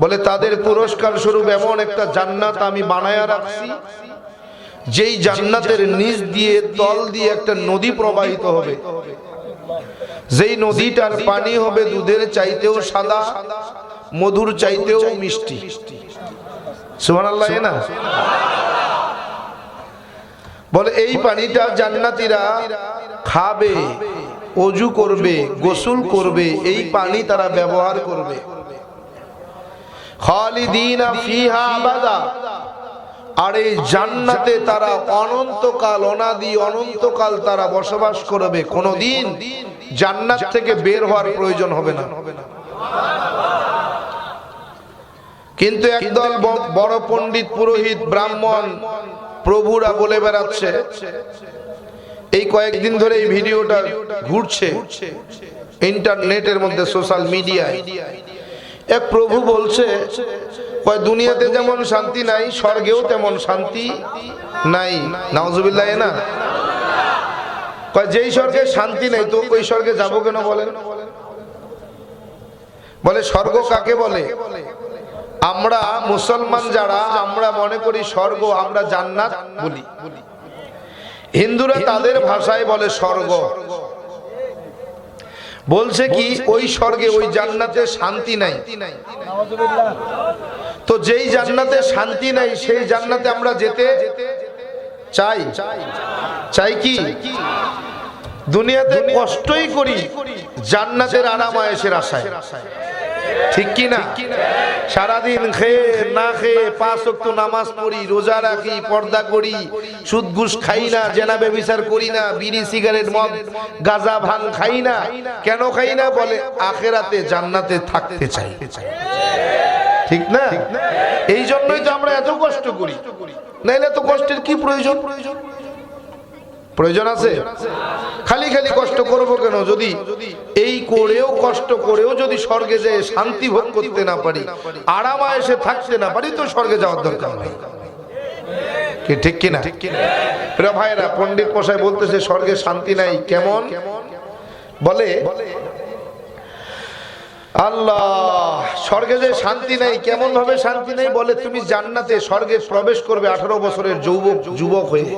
বলে, তাদের পুরস্কার স্বরূপ এমন একটা জান্নাত আমি বানায়া রাখছি, যেই জান্নাতের নিচ দিয়ে, তল দিয়ে একটা নদী প্রবাহিত হবে। যেই নদীটার পানি হবে দুধের চাইতেও সাদা, মধুর চাইতেও মিষ্টি। না? বলে, এই পানিটা জান্নাতীরা খাবে। অজু করবে, গোসল করবে, এই পানি তারা ব্যবহার করবে। আর এই জান্নাতে তারা অনন্তকাল, অনাদি অনন্তকাল তারা বসবাস করবে। কোনদিন জান্নাত থেকে বের হওয়ার প্রয়োজন হবে না। কিন্তু একদল বড় পণ্ডিত পুরোহিত ব্রাহ্মণ প্রভুরা বলে বেড়াচ্ছে এই কয়েকদিন ধরে এই ভিডিওটা ঘুরছে ইন্টারনেটের মধ্যে, সোশ্যাল মিডিয়ায়। এক প্রভু বলছে, কয়, দুনিয়াতে যেমন শান্তি নাই, স্বর্গেও তেমন শান্তি নাই। নাউজুবিল্লাহ না? কয়, যেই স্বর্গে শান্তি নেই তো ওই স্বর্গে যাব কেন? বলেন। বলে, স্বর্গ কাকে বলে? আমরা মুসলমান যারা, আমরা মনে করি স্বর্গ আমরা জান্নাত বলি। হিন্দুরা তাদের ভাষায় বলে স্বর্গ। বলছে কি ওই স্বর্গে ওই জান্নাতে শান্তি নাই। তো যেই জান্নাতে শান্তি নাই সেই জান্নাতে আমরা যেতে চাই। চাই কি? দুনিয়াতে কষ্টই করি জান্নাতের আরাম আয়েসের আশায়। ঠিক কি না? সারাদিন খেয়ে না খেয়ে পাঁচ ওয়াক্ত নামাজ পড়ি রোজা রাখি পর্দা করি সুদ ঘুষ খাই না জেনাবে বিচার করি না বিড়ি সিগারেট মদ গাঁজা ভাং খাই না। কেন খাই না বলে? আখেরাতে জান্নাতে থাকতে চাই। ঠিক না? এই জন্যই তো আমরা এত কষ্ট করি। নাইলে তো কষ্টের কি প্রয়োজন প্রয়োজন? আছে? খালি খালি কষ্ট করব কেন? যদি এই করেও কষ্ট করেও যদি স্বর্গে যেয়ে শান্তি ভোগ করতে না পারি আরাম এসে থাকতে না পারি তো স্বর্গে যাওয়ার দরকার নেই। কি ঠিক কিনা? প্রিয় ভাইরা পণ্ডিত মশাই বলতেছে স্বর্গে শান্তি নাই কেমন? বলে আল্লাহ স্বর্গে যে শান্তি নাই কেমন ভাবে শান্তি নাই? বলে তুমি জান্নাতে স্বর্গে প্রবেশ করবে আঠারো বছরের যুবক যুবক হয়ে।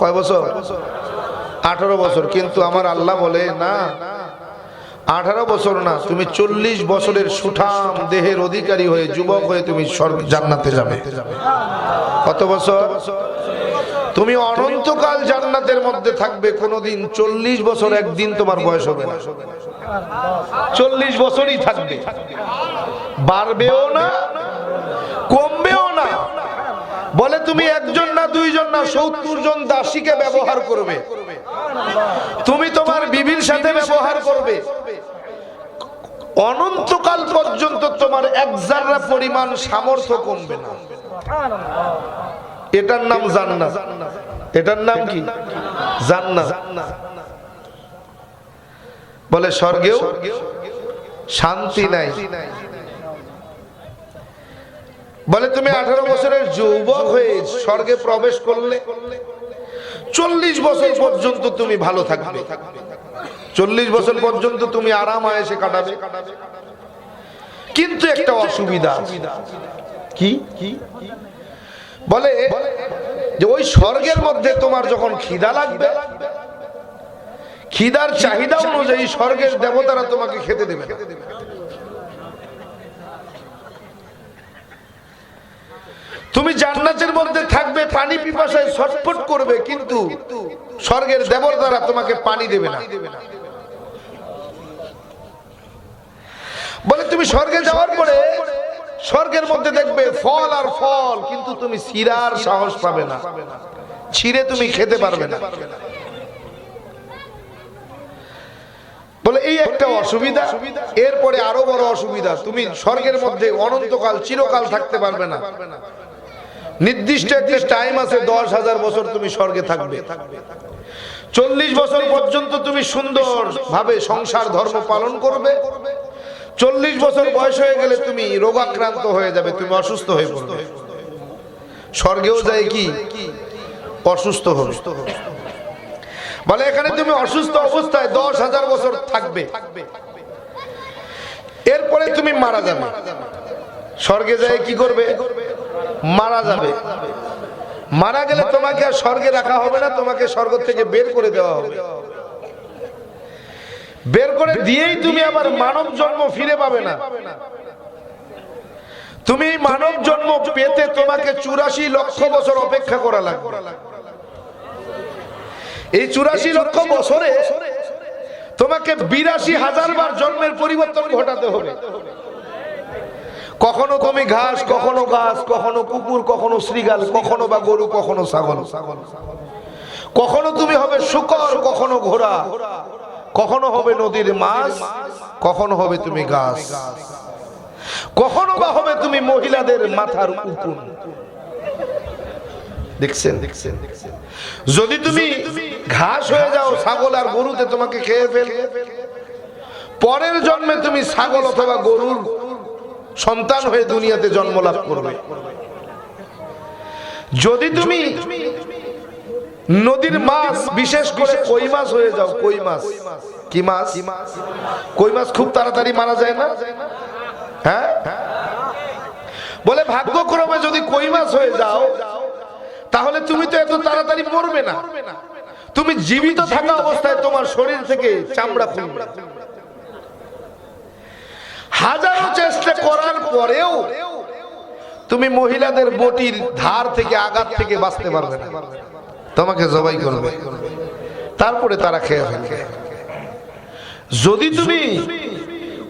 কয় বছর? আঠারো বছর। কিন্তু আমার আল্লাহ বলে, না, আঠারো বছর না, তুমি চল্লিশ বছরের সুঠাম দেহের অধিকারী হয়ে, যুবক হয়ে তুমি জান্নাতে যাবে। কত বছর? তুমি অনন্তকাল জান্নাতের মধ্যে থাকবে, কোনোদিন চল্লিশ বছর একদিন তোমার বয়স হবে না। চল্লিশ বছরই থাকবে। বাড়বেও না কমবেও না বলে তুমি একজন না দুইজন না সত্তর জন দাসীকে ব্যবহার করবে। তুমি তোমার বিবির সাথে ব্যবহার করবে। অনন্তকাল পর্যন্ত তোমার এক জাররা পরিমাণ সামর্থ্য কমবে না। এটার নাম জান্নাত। এটার নাম কি? জান্নাত। বলে স্বর্গেও শান্তি নাই। বলে, তুমি আঠারো বছরের যুবক হয়ে স্বর্গে প্রবেশ করলে, চল্লিশ বছর পর্যন্ত তুমি ভালো থাকবে। চল্লিশ বছর পর্যন্ত তুমি আরাম আয়েসে কাটাবে। কিন্তু একটা অসুবিধা কি? বলে যে ওই স্বর্গের মধ্যে তোমার যখন খিদা লাগবে, খিদার চাহিদা অনুযায়ী স্বর্গের দেবতারা তোমাকে খেতে দেবে তুমি জান্নাতের মধ্যে থাকবে, পানি পিপাসায় ছটফট করবে, কিন্তু স্বর্গের দেবতারা তোমাকে পানি দেবে না। বলে তুমি স্বর্গে যাওয়ার পরে স্বর্গের মধ্যে দেখবে ফল আর ফল, কিন্তু তুমি সিরার সাহস পাবে না। ছিঁড়ে তুমি খেতে পারবে না। বলে এই একটা অসুবিধা, এরপরে আরও বড় অসুবিধা, তুমি স্বর্গের মধ্যে অনন্তকাল, চিরকাল থাকতে পারবে না। নির্দিষ্ট একটা টাইম আছে দশ হাজার বছর তুমি স্বর্গে থাকবে। চল্লিশ বছর পর্যন্ত তুমি সুন্দর ভাবে সংসার ধর্ম পালন করবে। চল্লিশ বছর বয়স হয়ে গেলে তুমি রোগাক্রান্ত হয়ে যাবে তুমি অসুস্থ হয়ে পড়বে। স্বর্গেও যায় কি? অসুস্থ হবে। বলে এখানে তুমি অসুস্থ অবস্থায় দশ হাজার বছর থাকবে। এরপরে তুমি মারা যাবে। স্বর্গে যায় কি করবে? মারা যাবে। মারা গেলে তোমাকে আর স্বর্গে রাখা হবে না, তোমাকে স্বর্গ থেকে বের করে দেওয়া হবে। বের করে দিয়েই তুমি আবার মানব জন্ম ফিরে পাবে না। তুমি মানব জন্ম পেতে তোমাকে চুরাশি লক্ষ বছর অপেক্ষা করা লাগবে। এই চুরাশি লক্ষ বছরে তোমাকে বিরাশি হাজার বার জন্মের পরিবর্তন ঘটাতে হবে। কখনো তুমি ঘাস, কখনো গাছ কখনো কুকুর, কখনো শ্রীগাল কখনো বা গরু, কখনো ছাগল। কখনো তুমি হবে শুকর, কখনো ঘোড়া। কখনো হবে নদীর মাছ, কখনো হবে তুমি গাছ কখনো বা হবে তুমি মহিলাদের মাথার উকুন। দেখছেন? দেখছেন যদি তুমি ঘাস হয়ে যাও, ছাগল আর গরুতে তোমাকে খেয়ে ফেল পরের জন্মে তুমি ছাগল অথবা গরুর সন্তান হয়ে দুনিয়াতে জন্ম লাভ করবে। যদি তুমি নদীর মাছ, বিশেষ করে কই মাছ হয়ে যাও, কই মাছ? কি মাছ? কই মাছ খুব তাড়াতাড়ি মারা যায় না? হ্যাঁ? বলে ভাগ্যক্রমে যদি কই মাছ হয়ে যাও, তাহলে তুমি তো এত তাড়াতাড়ি মরবে না। তুমি জীবিত থাকা অবস্থায় তোমার শরীর থেকে চামড়া খুলবে। হাজারো চেষ্টা করার পরেও তুমি মহিলাদের বটির ধার থেকে আঘাত থেকে বাঁচতে পারবে না। তোমাকে জবাই করবে। তারপরে তারা খেয়ে ফেলবে। যদি তুমি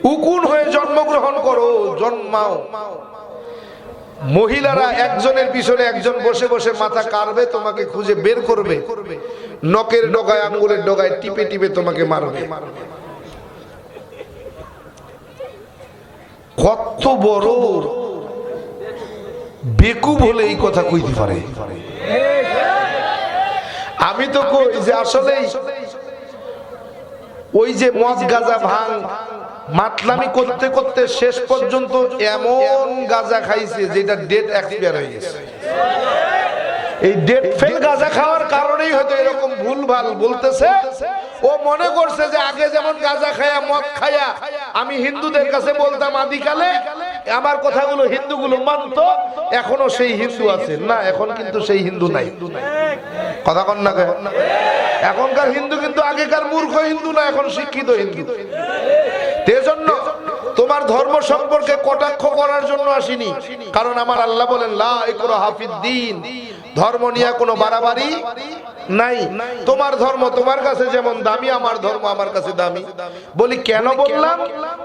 উকুন হয়ে জন্মগ্রহণ করো, জন্মাও। মহিলারা একজনের পিছনে একজন বসে বসে মাথা কাটবে তোমাকে খুঁজে বের করবে। নখের ডগায়, আঙ্গুলের ডগায় টিপে টিপে তোমাকে মারবে। কত বড় বেকুব হলে এই কথা কইতে পারে। আমি তো কই যে আসলে ওই যে মদ গাজা ভাঙ, মাতলামি করতে করতে শেষ পর্যন্ত এমন গাজা খাইছে যেটা ডেট এক্সপায়ার হয়ে গেছে। এই ডেট ফেল গাজা খাওয়ার কারণেই হয়তো এরকম ভুল ভালো বলতেছে। ও মনে করছে যে আগে যেমন গাজা খায়া, মদ খায়া আমি হিন্দুদের কাছে বলতাম আদিকালে, আমার কথাগুলো হিন্দুগুলো মানতো, এখনও সেই হিন্দু আছে। না, এখন কিন্তু সেই হিন্দু নাই। কথা কন না এখনকার হিন্দু কিন্তু আগেকার মূর্খ হিন্দু না, এখন শিক্ষিত হিন্দু। জন্য তোমার ধর্ম সম্পর্কে কটাক্ষ করার জন্য আসিনি। কারণ আমার আল্লাহ বলেন, লা ইকরা হাফিদ্দিন ধর্ম নিয়ে কোনো বাড়াবাড়ি নাই। তোমার ধর্ম তোমার কাছে যেমন দামি, আমার ধর্ম আমার কাছে দামি। বলি, কেন বললাম?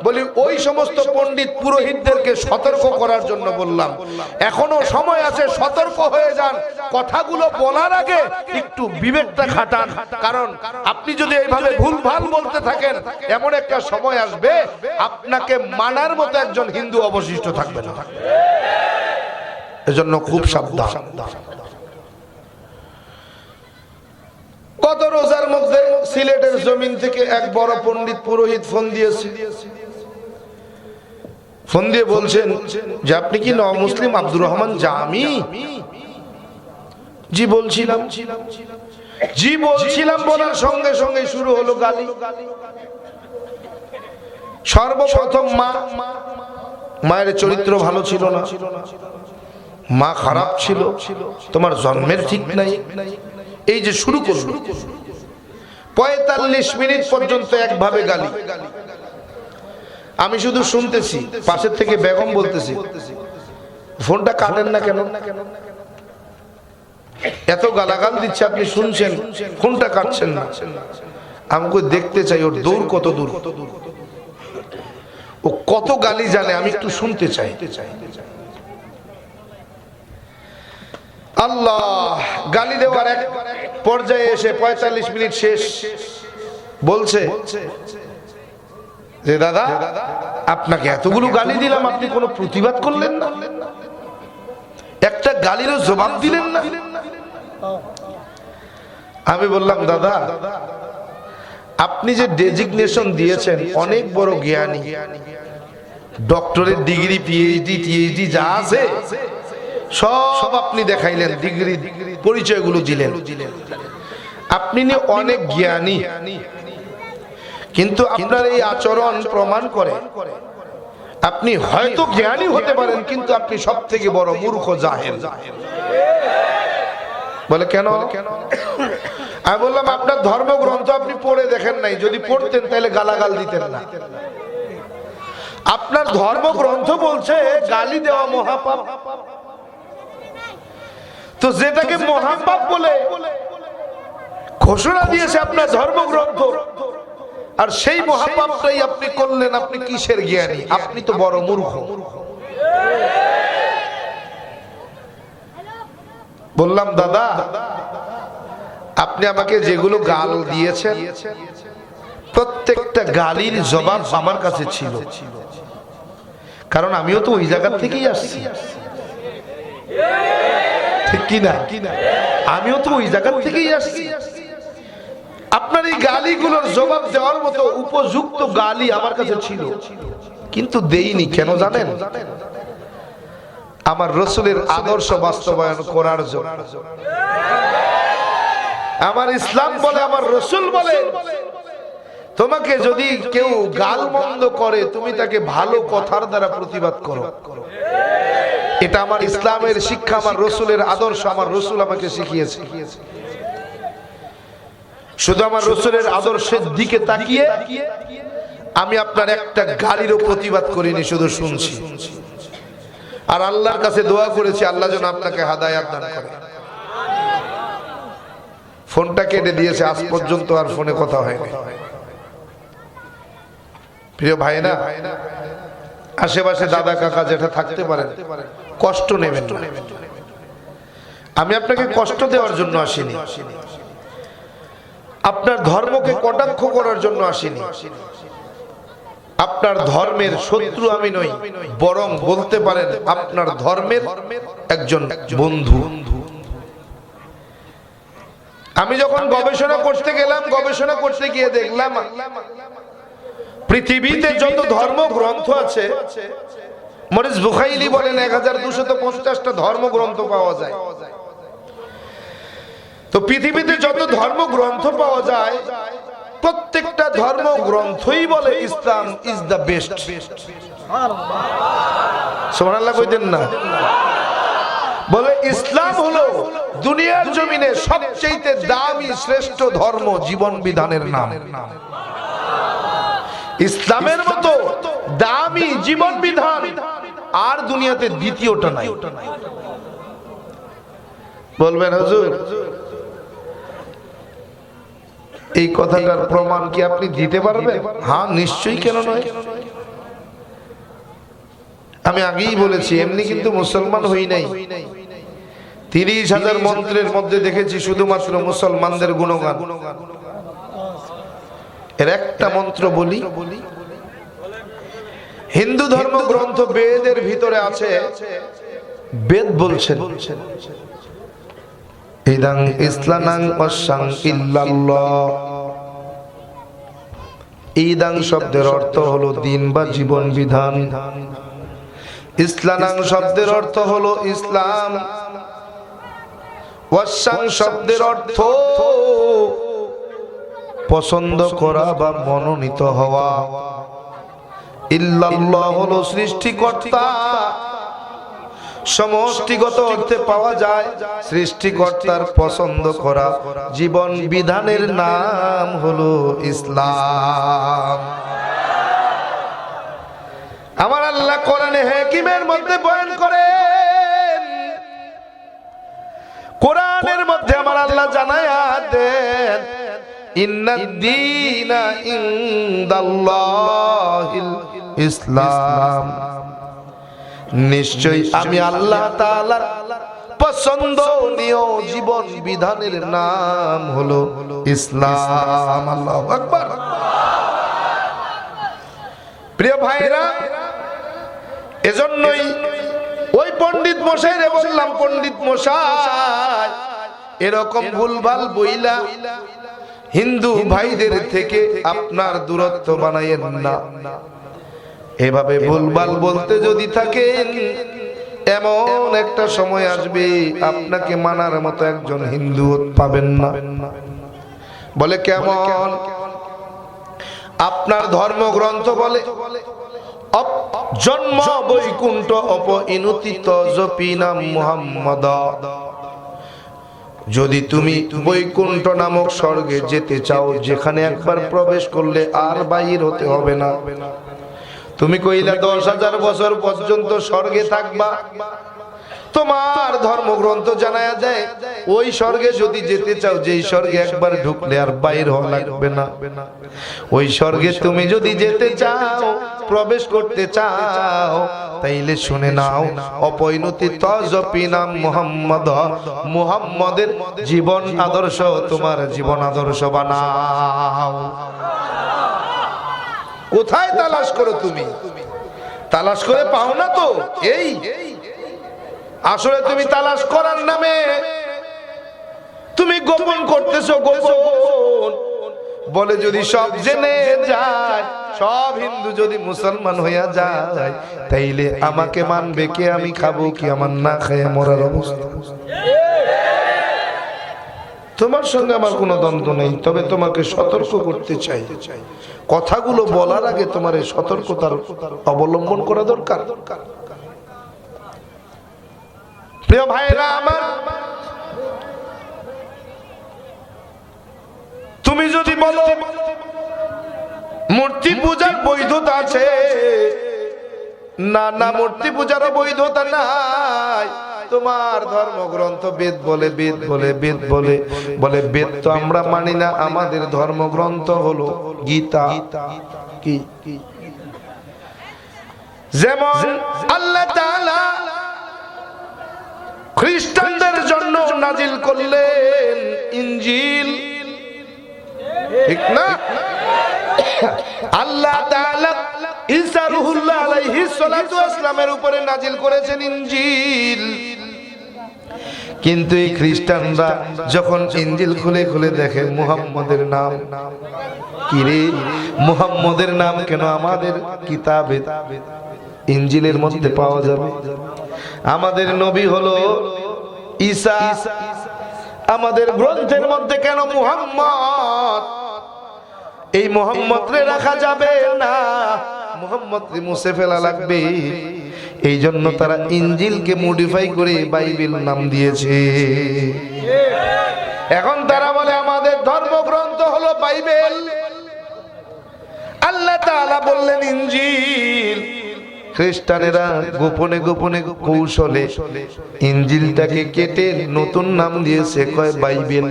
বলি, ওই সমস্ত পণ্ডিত পুরোহিতদেরকে সতর্ক করার জন্য বললাম। এখনও সময় আছে, সতর্ক হয়ে যান। কথাগুলো বলার আগে একটু বিবেকটা খাটান। কারণ আপনি যদি এইভাবে ভুল ভালো বলতে থাকেন, এমন একটা সময় আসবে, আপনাকে মানার মতো একজন হিন্দু অবশিষ্ট থাকবে না। এজন্য খুব সাবধান। কত রোজার মধ্যে সিলেটের জমিন থেকে এক বড় পণ্ডিত পুরোহিত ফোন দিয়েছে। ফোন দিয়ে বলছেন যে, আপনি কি ন মুসলিম আব্দুর রহমান জামি? জি, বলছিলাম। জি, বলছিলাম বলার সঙ্গে সঙ্গে শুরু হলো গালি। সর্বপ্রথম মা, মায়ের চরিত্র ভালো ছিল না। মা খারাপ ছিল। তোমার জন্মের ঠিক নাই। এই যে শুরু করল। পঁয়তাল্লিশ মিনিট পর্যন্ত একভাবে গালি। আমি শুধু শুনতেছি, পাশের থেকে বেগম বলতেছি, ফোনটা কাটেন না কেন? এত গালাগাল দিচ্ছে, আপনি শুনছেন, ফোনটা কাটছেন না। আমাকে দেখতে চাই, ওর দৌড় কত দূর? ও কত গালি জানে, আমি একটু শুনতে চাই। আল্লাহ, গালি দেওয়ার এক পর্যায়ে এসে পঁয়তাল্লিশ মিনিট শেষ। বলছে, যে দাদা, আপনাকে এতগুলো গালি দিলাম, আপনি কোনো প্রতিবাদ করলেন না? একটা গালিরও জবাব দিলেন না? আমি বললাম, দাদা, আপনি যে ডেজিগনেশন দিয়েছেন, অনেক বড় জ্ঞানী। ডক্টরের ডিগ্রি পিএইচডি টিএইচডি যা আছে সব আপনি দেখাইলেন ডিগ্রি পরিচয়গুলো দিলেন। আপনি অনেক জ্ঞানী। কিন্তু আপনার এই আচরণ প্রমাণ করে। আপনি হয়তো জ্ঞানী হতে পারেন কিন্তু আপনি সব থেকে বড় মূর্খ জাহেল। বলে কেন? আমি বললাম আপনার ধর্মগ্রন্থ আপনি পড়ে দেখেন নাই। যদি পড়তেন তাহলে গালাগাল দিতেন না। আপনার ধর্মগ্রন্থ বলছে গালি দেওয়া মহাপাপ। তো যেটাকে মহাপাপ বলে ঘোষণা দিয়েছে আপনার ধর্মগ্রন্থ। আর সেই মহাপাপটাই আপনি করলেন আপনি কিসের জ্ঞানী? আপনি তো বড় মূর্খ। বললাম দাদা আপনি আমাকে যেগুলো গাল দিয়েছেন প্রত্যেকটা গালির জবাব আমার কাছে ছিল। কারণ আমিও তো ওই জায়গা থেকেই আসছি। ঠিক কিনা? আমিও তো ওই জায়গা থেকেই আসছি। আপনার এই গালিগুলোর জবাব দেওয়ার মতো উপযুক্ত গালি আমার কাছে ছিল। কিন্তু দেইনি, কেন জানেন? আমার রসুলের আদর্শ বাস্তবায়ন করার জন্য। আমার ইসলাম বলে, আমার রসুল বলে, তোমাকে যদি কেউ গাল মন্দ করে, তুমি তাকে ভালো কথার দ্বারা প্রতিবাদ করো। এটা আমার ইসলামের শিক্ষা, আমার রসুলের আদর্শ, আমার রসুল আমাকে শিখিয়েছে। শুধু আমার রসুলের আদর্শের দিকে তাকিয়ে আমি আপনার একটা গাড়িরও প্রতিবাদ করিনি, শুধু শুনছি। আর আল্লাহর কাছে দোয়া করেছি, আল্লাহ যেন আপনাকে হাদায়াত দান করে। ফোনটা কেটে দিয়েছে, আজ পর্যন্ত আর ফোনে কথা হয়নি। প্রিয় ভাই না আশেপাশে দাদা কাকা যেটা থাকতে পারেন কষ্ট নেবেন আমি আপনাকে কষ্ট দেওয়ার জন্য আসিনি। আপনার ধর্মকে কটাক্ষ করার জন্য আসিনি। আপনার ধর্মের শত্রু আমি নই, বরং বলতে পারেন আপনার ধর্মের একজন বন্ধু। আমি যখন গবেষণা করতে গেলাম, গবেষণা করতে গিয়ে দেখলাম পৃথিবীতে যত ধর্ম গ্রন্থ আছে মরিস বুখাইলি বলেন এক হাজার দুশত পঞ্চাশটা ধর্মগ্রন্থ পাওয়া যায়। তো পৃথিবীতে যত ধর্মগ্রন্থ পাওয়া যায় প্রত্যেকটা ধর্ম গ্রন্থই বলে ইসলাম ইজ দ্য বেস্ট সোমানাল্লাহ কইতেন না। বলে ইসলাম হলো দুনিয়ার জমিনে সবচেয়ে দামি শ্রেষ্ঠ ধর্ম জীবন বিধানের নাম। ইসলামের মতো দামি জীবন বিধান আর দুনিয়াতে দ্বিতীয়টা নাই। বলবেন হুজুর, এই কথাটার প্রমাণ কি আপনি দিতে পারবেন? হ্যাঁ নিশ্চয়ই কেন নয়। আমি আগেই বলেছি, এমনি কিন্তু মুসলমান হই নাই। তিরিশ হাজার মন্ত্রের মধ্যে দেখেছি শুধুমাত্র মুসলমানদের গুণগান। এর একটা মন্ত্র বলি। হিন্দু ধর্ম গ্রন্থ বেদের ভিতরে আছে বেদ বলছেন। ইদাং ইসলানাং অসাং ইল্লাল্লাহ। ইদাং শব্দের অর্থ হলো দিন বা জীবন বিধান। ইসলানাং শব্দের অর্থ হলো ইসলাম। ওয়াসাং শব্দের অর্থ পছন্দ করা বা মনোনীত হওয়া। ইল্লাল্লাহ হলো সৃষ্টিকর্তা। সমষ্টিগত অর্থে পাওয়া যায়। সৃষ্টিকর্তার পছন্দ করা জীবন বিধানের নাম হলো ইসলাম। আমার আল্লাহ কোরআনে হেকিমের মধ্যে বয়ান করেন। কোরআনের মধ্যে আমার আল্লাহ জানায় ইনদাল্লাহিল ইসলাম। নিশ্চয় আমি আল্লাহ তাআলার পছন্দনীয় জীবন বিধানের নাম হলো ইসলাম। আল্লাহ আকবার। প্রিয় ভাইরা, এজন্যই ওই পণ্ডিত মশাই রে বললাম, পণ্ডিত মশাই, এরকম ভুলভাল বইলা হিন্দু ভাইদের থেকে আপনার দূরত্ব বানাইয়েন না। এভাবে ভুলভাল বলতে যদি থাকেন, এমন একটা সময় আসবে আপনাকে মানার মতো একজন হিন্দু পাবেন না। বলে কেমন? আপনার ধর্মগ্রন্থ বলে জন্ম বৈকুণ্ঠ অপ ইনুতি তজপিনাম মুহাম্মদ। যদি তুমি বৈকুণ্ঠ নামক স্বর্গে যেতে চাও, যেখানে একবার প্রবেশ করলে আর বাহির হতে হবে না। তুমি কইলা দশ হাজার বছর পর্যন্ত স্বর্গে থাকবা তোমার ধর্মগ্রন্থ জানায়া যায়, ওই স্বর্গে যদি যেতে চাও, যেই স্বর্গে একবার ঢুকলে আর বাইর হওয়া লাগবে না। ওই স্বর্গে তুমি যদি যেতে চাও, প্রবেশ করতে চাও, তাইলে শুনে নাও, অপৈনতি তজপি নাম মোহাম্মদ, মুহাম্মদের জীবন আদর্শ, তোমার জীবন আদর্শ বানাও। কোথায় তালাশ করো তুমি? তালাশ করে পাও না তো? এই আসলে তুমি তালাশ করার নামে তুমি গোপন করতেছো, গোপন। বলে যদি সব জেনে যায়, সব হিন্দু যদি মুসলমান হইয়া যায়, তাইলে আমাকে মানবে কে, আমি খাব কি, আমার না খায় মরার অবস্থা। তোমার সঙ্গে আমার কোনো দ্বন্দ্ব নেই, তবে তোমাকে সতর্ক করতে চাই। কথাগুলো বলার আগে তোমার এই সতর্কতার অবলম্বন করা দরকার। দরকার প্রিয় ভাইরা আমার তুমি যদি বলো মূর্তি পূজার বৈধতা আছে না না মূর্তি পূজারও বৈধতা নাই। তোমার ধর্মগ্রন্থ বেদ বলে বেদ বলে বেদ বলে বলে বেদ তো আমরা মানি না আমাদের ধর্মগ্রন্থ হলো গীতা। কি? যেমন আল্লাহ তাআলা খ্রিস্টানদের জন্য নাজিল করলেন ইনজিল ঠিক না? আল্লাহ তাআলা ঈসা রুহুল্লাহ আলাইহিস সালাতু ওয়াসসালামের উপরে নাজিল করেছেন ইনজিল কিন্তু এই খ্রিস্টানরা যখন ইনজিল খুলে খুলে দেখে, মুহাম্মদের নাম কি রে? মুহাম্মদের নাম কেন আমাদের কিতাবে ইনজিলের মধ্যে পাওয়া যাবে? আমাদের নবী হলো ঈসা। আমাদের গ্রন্থের মধ্যে কেন মুহাম্মদ? এই মোহাম্মদ রে রাখা যাবে না। মোহাম্মদ মুছে ফেলা লাগবে। এই জন্য তারা ইঞ্জিলকে মডিফাই করে বাইবেল নাম দিয়েছে। এখন তারা বলে, আমাদের ধর্মগ্রন্থ হলো বাইবেল। আল্লাহ তাআলা বললেন, ইঞ্জিল খ্রিস্টানেরা গোপনে গোপনে কৌশলে ইঞ্জিলটাকে কেটে নতুন নাম দিয়েছে কয় বাইবেল।